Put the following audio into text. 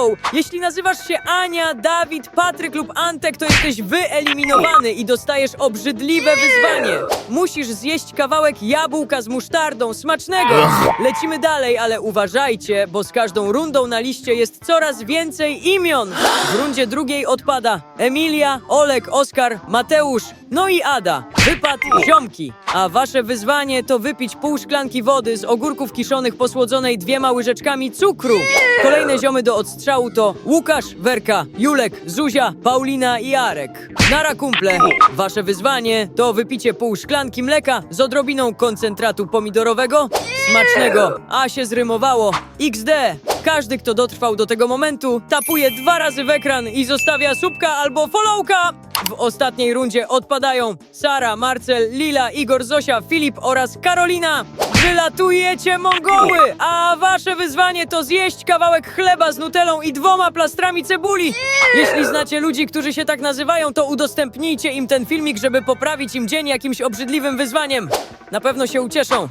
show. Jeśli nazywasz się Ania, Dawid, Patryk lub Antek, to jesteś wyeliminowany i dostajesz obrzydliwe wyzwanie. Musisz zjeść kawałek jabłka z musztardą, smacznego. Lecimy dalej, ale uważajcie, bo z każdą rundą na liście jest coraz więcej imion. W rundzie drugiej odpada Emilia, Olek, Oskar, Mateusz, no i Ada. Wypad ziomki. A wasze wyzwanie to wypić pół szklanki wody z ogórków kiszonych posłodzonej dwiema łyżeczkami cukru. Kolejne ziomy do odstrzału to Łukasz, Werka, Julek, Zuzia, Paulina i Arek. Nara kumple. Wasze wyzwanie to wypicie pół szklanki mleka z odrobiną koncentratu pomidorowego. Smacznego, a się zrymowało. XD. Każdy, kto dotrwał do tego momentu, tapuje dwa razy w ekran i zostawia subka albo followka. W ostatniej rundzie odpadają Sara, Marcel, Lila, Igor, Zosia, Filip oraz Karolina. Wylatujecie Mongoły! A wasze wyzwanie to zjeść kawałek chleba z nutelą i dwoma plastrami cebuli. Jeśli znacie ludzi, którzy się tak nazywają, to udostępnijcie im ten filmik, żeby poprawić im dzień jakimś obrzydliwym wyzwaniem. Na pewno się ucieszą.